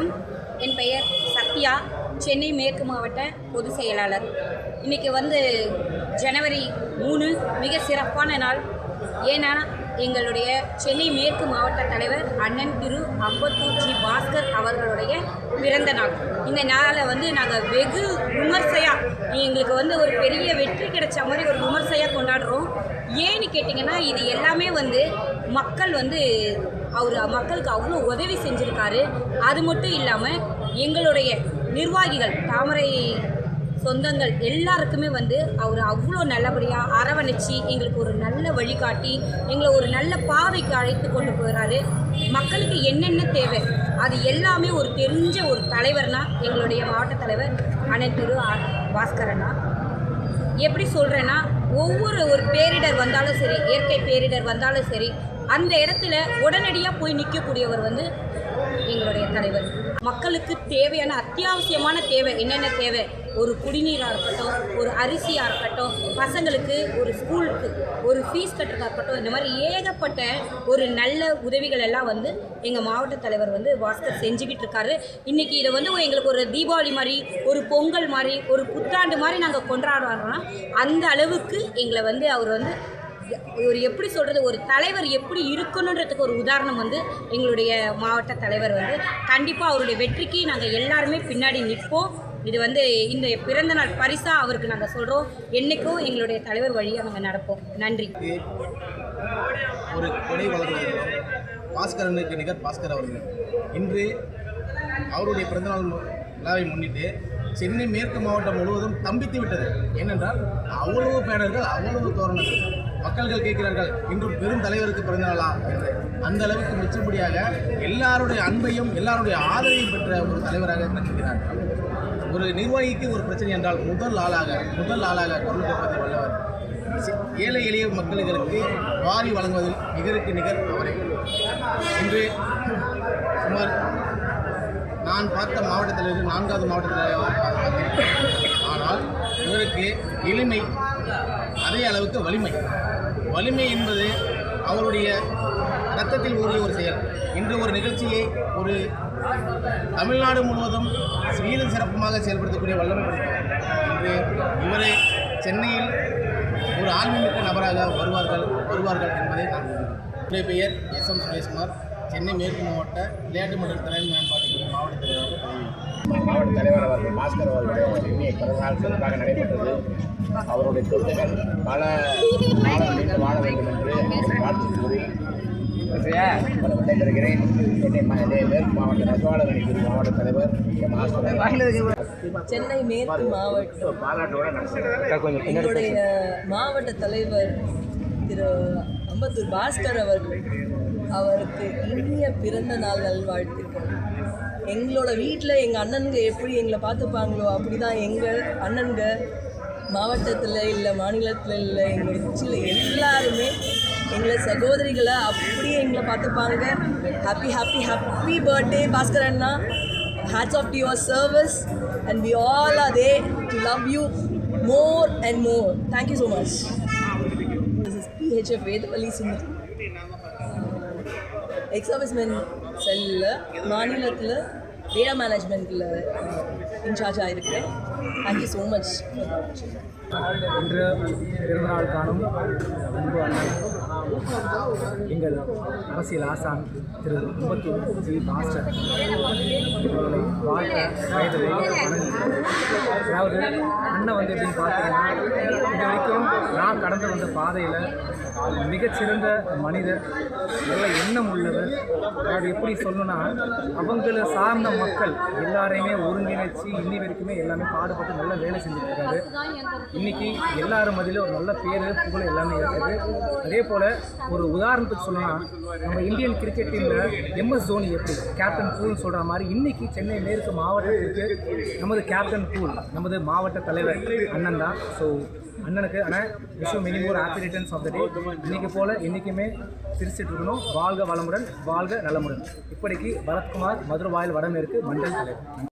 வணக்கம். என் பெயர் சத்யா. சென்னை மேற்கு மாவட்ட பொதுச் செயலாளர். இன்றைக்கி வந்து ஜனவரி மூணு மிக சிறப்பான நாள். ஏன்னா எங்களுடைய சென்னை மேற்கு மாவட்ட தலைவர் அண்ணன் திரு அம்பத்தூர் ஜி பாஸ்கர் அவர்களுடைய பிறந்த நாள். இந்த நாளில் வந்து நாங்கள் வெகு விமர்சையாக எங்களுக்கு வந்து ஒரு பெரிய வெற்றி கிடைச்ச மாதிரி ஒரு விமர்சையாக கொண்டாடுறோம். ஏன்னு கேட்டிங்கன்னா இது எல்லாமே வந்து மக்கள் வந்து அவர் மக்களுக்கு அவ்வளோ உதவி செஞ்சுருக்காரு. அது மட்டும் இல்லாமல் எங்களுடைய நிர்வாகிகள் தாமரை சொந்தங்கள் எல்லாருக்குமே வந்து அவர் அவ்வளோ நல்லபடியாக அரவணைச்சு எங்களுக்கு ஒரு நல்ல வழிகாட்டி எங்களை ஒரு நல்ல பாதைக்கு அழைத்து கொண்டு போகிறாரு மக்களுக்கு என்னென்ன தேவை அது எல்லாமே ஒரு தெரிஞ்ச ஒரு தலைவர்னா எங்களுடைய மாவட்ட தலைவர் அண்ணன் திரு பாஸ்கரண்ணா. எப்படி சொல்கிறேன்னா ஒவ்வொரு ஒரு பேரிடர் வந்தாலும் சரி இயற்கை பேரிடர் வந்தாலும் சரி அந்த இடத்துல உடனடியாக போய் நிற்கக்கூடியவர் வந்து எங்களுடைய தலைவர். மக்களுக்கு தேவையான அத்தியாவசியமான தேவை என்னென்ன தேவை? ஒரு குடிநீராக இருக்கட்டும் ஒரு அரிசியாக இருக்கட்டும் பசங்களுக்கு ஒரு ஸ்கூலுக்கு ஒரு ஃபீஸ் கட்டுறதா இருக்கட்டும் இந்த மாதிரி ஏகப்பட்ட ஒரு நல்ல உதவிகள் எல்லாம் வந்து எங்கள் மாவட்ட தலைவர் வந்து பாஸ்கர் செஞ்சுக்கிட்டு இருக்காரு. இன்றைக்கி இதை வந்து எங்களுக்கு ஒரு தீபாவளி மாதிரி ஒரு பொங்கல் மாதிரி ஒரு புத்தாண்டு மாதிரி நாங்கள் கொண்டாடுறோம்னா அந்த அளவுக்கு எங்களை வந்து அவர் வந்து ஒரு எப்படி சொல்கிறது ஒரு தலைவர் எப்படி இருக்கணுன்றதுக்கு ஒரு உதாரணம் வந்து எங்களுடைய மாவட்ட தலைவர் வந்து. கண்டிப்பாக அவருடைய வெற்றிக்கு நாங்கள் எல்லாருமே பின்னாடி நிற்போம். இது வந்து இந்த பிறந்த நாள் பரிசாக அவருக்கு நாங்கள் சொல்கிறோம் என்றைக்கும் எங்களுடைய தலைவர் வழியாக நாங்கள் நடப்போம். நன்றி. ஒரு கொடை பாஸ்கரனுக்கு நிகர் பாஸ்கர் அவர்கள். இன்று அவருடைய பிறந்தநாள் விழாவை முன்னிட்டு சென்னை மேற்கு மாவட்டம் முழுவதும் தம்பித்து விட்டது. ஏனென்றால் அவ்வளவு பேனர்கள் அவ்வளவு தோரணங்கள் மக்கள்கள் கேட்கிறார்கள் இன்றும் பெரும் தலைவருக்கு பிறந்தநாளா? என்று. அந்த அளவுக்கு மிச்சப்படியாக எல்லாருடைய அன்பையும் எல்லாருடைய ஆதரவையும் பெற்ற ஒரு தலைவராக நினைக்கிறார் ஒரு நிர்வாகிக்கு ஒரு பிரச்சனை என்றால் முதல் ஆளாக முதல் ஆளாக குரல் கொடுப்பது வல்லவர். ஏழை எளிய மக்களுக்கு வாரி வழங்குவதில் நிகருக்கு நிகர் அவரே. இன்று சுமார் நான் பார்த்த மாவட்டத்தில் இருந்து நான்காவது மாவட்டத்தில் ஆனால் இவருக்கு எளிமை அதே அளவுக்கு வலிமை. வலிமை என்பது அவருடைய ரத்தத்தில் ஊறிய ஒரு செயல். இன்று ஒரு நிகழ்ச்சியை ஒரு தமிழ்நாடு முழுவதும் சீரும் சிறப்புமாக செயல்படுத்தக்கூடிய வல்லமை இன்று இவரே சென்னையில் ஒரு ஆன்மீக நபராக வருவார்கள் வருவார்கள் என்பதை நான் என்னுடைய பெயர் எஸ் எம் சுரேஷ்குமார். சென்னை மேற்கு மாவட்ட விளையாட்டு மற்றும் திறன் மேம்பாட்டுத்துறை மாவட்ட தலைவர். மாவட்ட தலைவர் அவர்கள் பாஸ்கர் அவர்களுடைய பிறந்தநாள் சிறப்பாக நடைபெற்றது. அவருடைய சொத்துக்கள் பல நீண்டு வாழ வேண்டும் என்று வாழ்த்து கூறி விடைபெறுகிறேன். சென்னை மேற்கு மாவட்ட நெசவாளர் அணிக்குரிய மாவட்ட தலைவர் சென்னை மேற்கு மாவட்டம் எங்களுடைய மாவட்ட தலைவர் திரு அம்பத்தூர் பாஸ்கர் அவர்கள். அவருக்கு இனிய பிறந்த நாள் நல்வாழ்த்துக்கள். எங்களோட வீட்டில் எங்கள் அண்ணனுங்க எப்படி எங்களை பார்த்துப்பாங்களோ அப்படி தான் எங்கள் அண்ணனுங்க மாவட்டத்தில் இல்லை மாநிலத்தில் இல்லை எங்கள் கட்சியில் எல்லாருமே எங்களை சகோதரிகளை அப்படியே எங்களை பார்த்துப்பாங்க. Happy happy happy birthday Bhaskar Anna. Hats off your service and we all are there to love you more and more thank you so much so much. This is PHF Vedavali Sundar. செல்லில் மாநிலத்தில் data மேனேஜ்மெண்ட்டில் இன்சார்ஜாக இருக்கிறேன் thank you so much இன்று பிறந்தநாள் காணும் அன்பு அண்ணன் எங்கள் அரசியல் ஆசான் திரு முப்பத்தூர் ஜி மாஸ்டர் அவர்களை வயதில் அதாவது அண்ணன் வந்து எப்படின்னு பார்த்தீங்கன்னா இது வரைக்கும் நான் கடந்து வந்த பாதையில் மிகச்சிறந்த மனிதர் நல்ல எண்ணம் உள்ளவர். அது எப்படி சொல்லணும்னா அவங்களை சார்ந்த மக்கள் எல்லாரையுமே ஒருங்கிணைச்சு இன்னி வரைக்குமே எல்லாமே பாடுபட்டு நல்ல வேலை செஞ்சுட்டு இன்னைக்கு எல்லாரும் மதியிலும் ஒரு நல்ல பேர் புகழ் எல்லாமே இருக்குது. அதே போல் ஒரு உதாரணத்துக்கு சொல்லலாம் நம்ம இந்தியன் கிரிக்கெட் டீமில் எம்எஸ் தோனி எப்படி கேப்டன் கூல்னு சொல்கிற மாதிரி இன்னைக்கு சென்னை மேற்கு மாவட்டத்திற்கு நமது கேப்டன் கூல் நமது மாவட்ட தலைவர் அண்ணன் தான். ஸோ அண்ணனுக்கு ஆனால் விஷயம் many more happy returns of the day இன்னைக்கு போல் என்றைக்குமே சிரிச்சிட்டு இருக்கணும் வாழ்க வளமுடன் வாழ்க நலமுடன். இப்படிக்கு பரத்குமார் மதுரவாயில் வடமேற்கு மண்டல் தலைவர்.